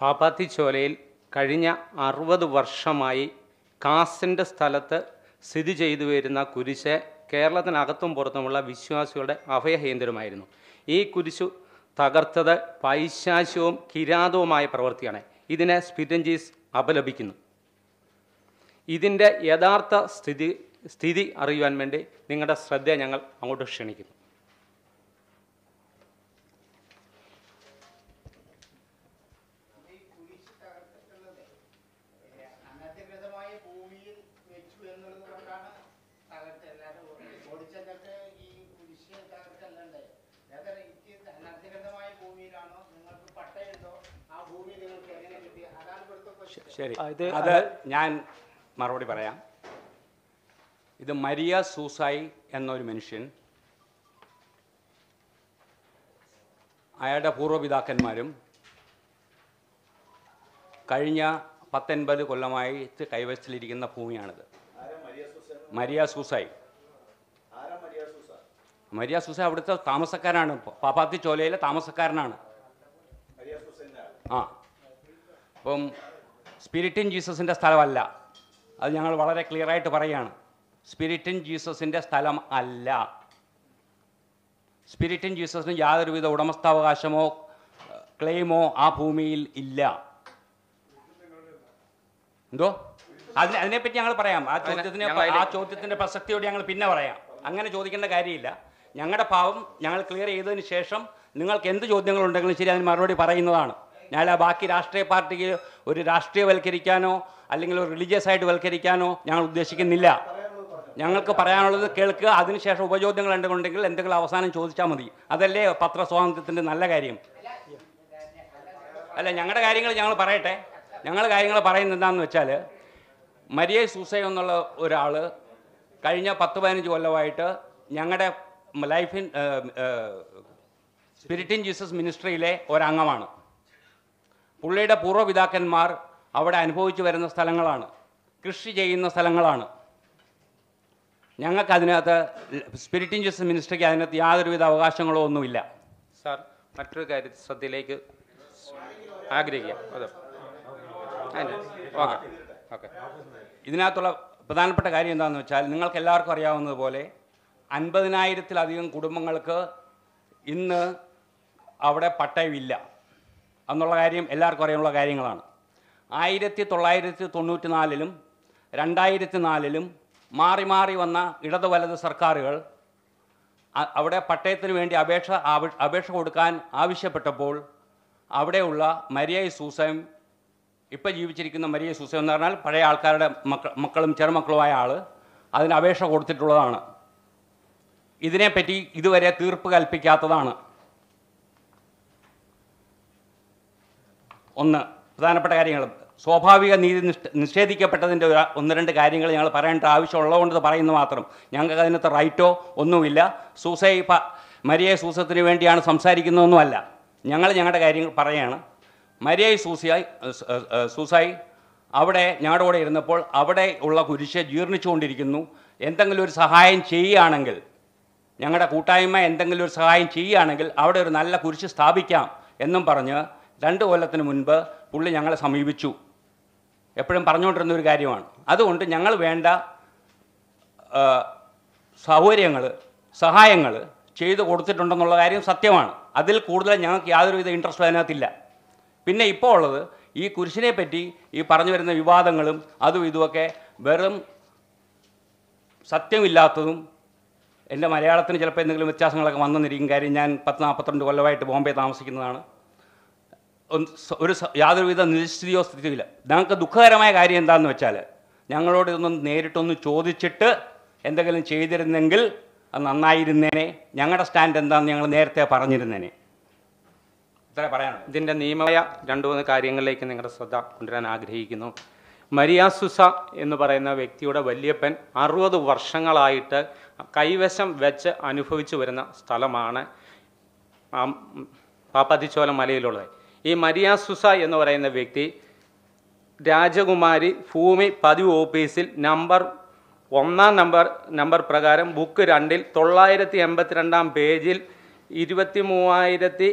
പാപ്പാത്തിച്ചോലയിൽ കഴിഞ്ഞ അറുപത് വർഷമായി കാസിന്റെ സ്ഥലത്ത് സ്ഥിതി ചെയ്തു വരുന്ന കുരിശ് കേരളത്തിനകത്തും പുറത്തുമുള്ള വിശ്വാസികളുടെ അഭയകേന്ദ്രമായിരുന്നു. ഈ കുരിശു തകർത്തത് പൈശാശ്യവും കിരാതവുമായ പ്രവൃത്തിയാണ്. ഇതിനെ സ്പിരഞ്ചീസ് അപലപിക്കുന്നു. ഇതിന്റെ യഥാർത്ഥ സ്ഥിതി സ്ഥിതി അറിയുവാൻ വേണ്ടി നിങ്ങളുടെ ശ്രദ്ധ ഞങ്ങൾ അങ്ങോട്ട് ക്ഷണിക്കുന്നു. ശരി. അത് ഞാൻ മറുപടി പറയാം. ഇത് മരിയ സൂസായി എന്നൊരു മനുഷ്യൻ അയാളുടെ പൂർവപിതാക്കന്മാരും കഴിഞ്ഞ പത്തൊൻപത് കൊല്ലമായി കൈവശത്തിലിരിക്കുന്ന ഭൂമിയാണിത്. മരിയ സൂസായി. മരിയ സൂസായി അവിടുത്തെ താമസക്കാരനാണ് പാപ്പാത്തി ചോലയിലെ താമസക്കാരനാണ്. ആ. അപ്പം സ്പിരിറ്റിൻ ജീസസിന്റെ സ്ഥലമല്ല. അത് ഞങ്ങൾ വളരെ ക്ലിയറായിട്ട് പറയുകയാണ് സ്പിരിറ്റിൻ ജീസസിന്റെ സ്ഥലം അല്ല. സ്പിരിറ്റിൻ ജീസസിന് യാതൊരുവിധ ഉടമസ്ഥാവകാശമോ ക്ലെയിമോ ആ ഭൂമിയിൽ ഇല്ല. എന്തോ? അതിനെ അതിനെപ്പറ്റി ഞങ്ങൾ പറയാം. ആ ചോദ്യത്തിന് ആ ചോദ്യത്തിന്റെ പ്രസക്തിയോട് ഞങ്ങൾ പിന്നെ പറയാം. അങ്ങനെ ചോദിക്കേണ്ട കാര്യമില്ല. ഞങ്ങളുടെ ഭാവം ഞങ്ങൾ ക്ലിയർ ചെയ്തതിന് ശേഷം നിങ്ങൾക്ക് എന്ത് ചോദ്യങ്ങളുണ്ടെങ്കിലും ശരി അതിന് മറുപടി പറയുന്നതാണ്. ഞാൻ ആ ബാക്കി രാഷ്ട്രീയ പാർട്ടിക്ക് ഒരു രാഷ്ട്രീയവൽക്കരിക്കാനോ അല്ലെങ്കിൽ ഒരു റിലീജിയസ് ആയിട്ട് വൽക്കരിക്കാനോ ഞങ്ങൾ ഉദ്ദേശിക്കുന്നില്ല. ഞങ്ങൾക്ക് പറയാനുള്ളത് കേൾക്കുക അതിനുശേഷം ഉപചോദ്യങ്ങൾ ഉണ്ടെങ്കിൽ എന്തെങ്കിലും അവസാനം ചോദിച്ചാൽ മതി. അതല്ലേ പത്രസ്വാതന്ത്ര്യത്തിന്റെ നല്ല കാര്യം? അല്ല ഞങ്ങളുടെ കാര്യങ്ങൾ ഞങ്ങൾ പറയട്ടെ. ഞങ്ങൾ കാര്യങ്ങൾ പറയുന്നത് എന്താണെന്ന് വെച്ചാൽ മരിയ സൂസൈ എന്നുള്ള ഒരാൾ കഴിഞ്ഞ പത്ത് പതിനഞ്ച് കൊല്ലമായിട്ട് ഞങ്ങളുടെ ലൈഫ് ഇൻ സ്പിരിറ്റിൻ ജീസസ് മിനിസ്ട്രിയിലെ ഒരംഗമാണ്. പുള്ളിയുടെ പൂർവപിതാക്കന്മാർ അവിടെ അനുഭവിച്ചു വരുന്ന സ്ഥലങ്ങളാണ്. കൃഷി ചെയ്യുന്ന സ്ഥലങ്ങളാണ്. ഞങ്ങൾക്ക് അതിനകത്ത് സ്പിരിറ്റ് ഇൻ ജസ്റ്റിസ് മിനിസ്റ്റർക്ക് അതിനകത്ത് യാതൊരുവിധ അവകാശങ്ങളോ ഒന്നുമില്ല. സാർ മറ്റൊരു കാര്യം ശ്രദ്ധയിലേക്ക് ആഗ്രഹിക്കാം. അതെ. ഓക്കെ. ഓക്കെ. ഇതിനകത്തുള്ള പ്രധാനപ്പെട്ട കാര്യം എന്താണെന്ന് വെച്ചാൽ നിങ്ങൾക്ക് എല്ലാവർക്കും അറിയാവുന്നതുപോലെ അൻപതിനായിരത്തിലധികം കുടുംബങ്ങൾക്ക് ഇന്ന് അവിടെ പട്ടയമില്ല. എന്നുള്ള കാര്യം എല്ലാവർക്കും അറിയാനുള്ള കാര്യങ്ങളാണ്. ആയിരത്തി തൊള്ളായിരത്തി തൊണ്ണൂറ്റി നാലിലും രണ്ടായിരത്തി നാലിലും മാറി മാറി വന്ന ഇടതു വലത് സർക്കാരുകൾ അവിടെ പട്ടയത്തിന് വേണ്ടി അപേക്ഷ അപേക്ഷ കൊടുക്കാൻ ആവശ്യപ്പെട്ടപ്പോൾ അവിടെയുള്ള മരിയ സൂസയും ഇപ്പം ജീവിച്ചിരിക്കുന്ന മരിയ സൂസ എന്ന് പറഞ്ഞാൽ പഴയ ആൾക്കാരുടെ മക്ക മക്കളും ചെറുമക്കളുമായ ആൾ അതിന് അപേക്ഷ കൊടുത്തിട്ടുള്ളതാണ്. ഇതിനെപ്പറ്റി ഇതുവരെ തീർപ്പ് കൽപ്പിക്കാത്തതാണ്. ഒന്ന് പ്രധാനപ്പെട്ട കാര്യങ്ങൾ. സ്വാഭാവിക നീതി നിഷ് നിഷേധിക്കപ്പെട്ടതിന്റെ ഒരു ഒന്ന് രണ്ട് കാര്യങ്ങൾ ഞങ്ങൾ പറയേണ്ട ആവശ്യമുള്ളതുകൊണ്ട് ഇത് പറയുന്നു മാത്രം. ഞങ്ങൾക്ക് അതിനകത്ത് റൈറ്റോ ഒന്നുമില്ല. സൂസൈ പ മരിയ സൂസത്തിന് വേണ്ടിയാണ് സംസാരിക്കുന്നതൊന്നുമല്ല. ഞങ്ങൾ ഞങ്ങളുടെ കാര്യങ്ങൾ പറയുകയാണ് മരിയായി സൂസിയായി സൂസായി അവിടെ ഞങ്ങളുടെ കൂടെ ഇരുന്നപ്പോൾ അവിടെ ഉള്ള കുരിശ് ജീർണിച്ചുകൊണ്ടിരിക്കുന്നു. എന്തെങ്കിലും ഒരു സഹായം ചെയ്യുകയാണെങ്കിൽ ഞങ്ങളുടെ കൂട്ടായ്മ എന്തെങ്കിലും ഒരു സഹായം ചെയ്യുകയാണെങ്കിൽ അവിടെ ഒരു നല്ല കുരിശ് സ്ഥാപിക്കാം എന്നും പറഞ്ഞ് രണ്ട് കൊല്ലത്തിന് മുൻപ് പുള്ളി ഞങ്ങളെ സമീപിച്ചു. എപ്പോഴും പറഞ്ഞുകൊണ്ടിരുന്ന ഒരു കാര്യമാണ്. അതുകൊണ്ട് ഞങ്ങൾ വേണ്ട സൗകര്യങ്ങൾ സഹായങ്ങൾ ചെയ്തു കൊടുത്തിട്ടുണ്ടെന്നുള്ള കാര്യം സത്യമാണ്. അതിൽ കൂടുതൽ ഞങ്ങൾക്ക് യാതൊരുവിധ ഇൻട്രസ്റ്റും അതിനകത്തില്ല. പിന്നെ ഇപ്പോൾ ഉള്ളത് ഈ കുരിശിനെ പറ്റി ഈ പറഞ്ഞു വരുന്ന വിവാദങ്ങളും അതും ഇതുമൊക്കെ വെറും സത്യമില്ലാത്തതും എന്റെ മലയാളത്തിന് ചിലപ്പോൾ എന്തെങ്കിലും വ്യത്യാസങ്ങളൊക്കെ വന്നെന്നിരിക്കും കാര്യം ഞാൻ പത്ത് നാൽപ്പത്തിരണ്ട് കൊല്ലമായിട്ട് ബോംബെ താമസിക്കുന്നതാണ്. ഒരു യാതൊരുവിധ നിശ്ചിതിയോ സ്ഥിതിയില്ല. ഞങ്ങൾക്ക് ദുഃഖകരമായ കാര്യം എന്താണെന്ന് വെച്ചാൽ ഞങ്ങളോട് ഇതൊന്നും നേരിട്ടൊന്ന് ചോദിച്ചിട്ട് എന്തെങ്കിലും ചെയ്തിരുന്നെങ്കിൽ അത് നന്നായിരുന്നേനെ. ഞങ്ങളുടെ സ്റ്റാൻഡ് എന്താണെന്ന് ഞങ്ങൾ നേരത്തെ പറഞ്ഞിരുന്നേനെ. ഇത്ര പറയാനുള്ളൂ. ഇതിന്റെ നിയമമായ രണ്ട് മൂന്ന് കാര്യങ്ങളിലേക്ക് നിങ്ങളുടെ ശ്രദ്ധ കൊണ്ടുവരാൻ ആഗ്രഹിക്കുന്നു. മരിയാസുസ എന്ന് പറയുന്ന വ്യക്തിയുടെ വല്യപ്പൻ അറുപത് വർഷങ്ങളായിട്ട് കൈവശം വെച്ച് അനുഭവിച്ചു വരുന്ന സ്ഥലമാണ് പാപ്പാത്തിച്ചോല മലയിലുള്ളത്. ഈ മരിയ സുസ എന്ന് പറയുന്ന വ്യക്തി രാജകുമാരി ഭൂമി പതിവ് ഓഫീസിൽ നമ്പർ ഒന്നാം നമ്പർ നമ്പർ പ്രകാരം ബുക്ക് രണ്ടിൽ തൊള്ളായിരത്തി എൺപത്തിരണ്ടാം പേജിൽ ഇരുപത്തി മൂവായിരത്തി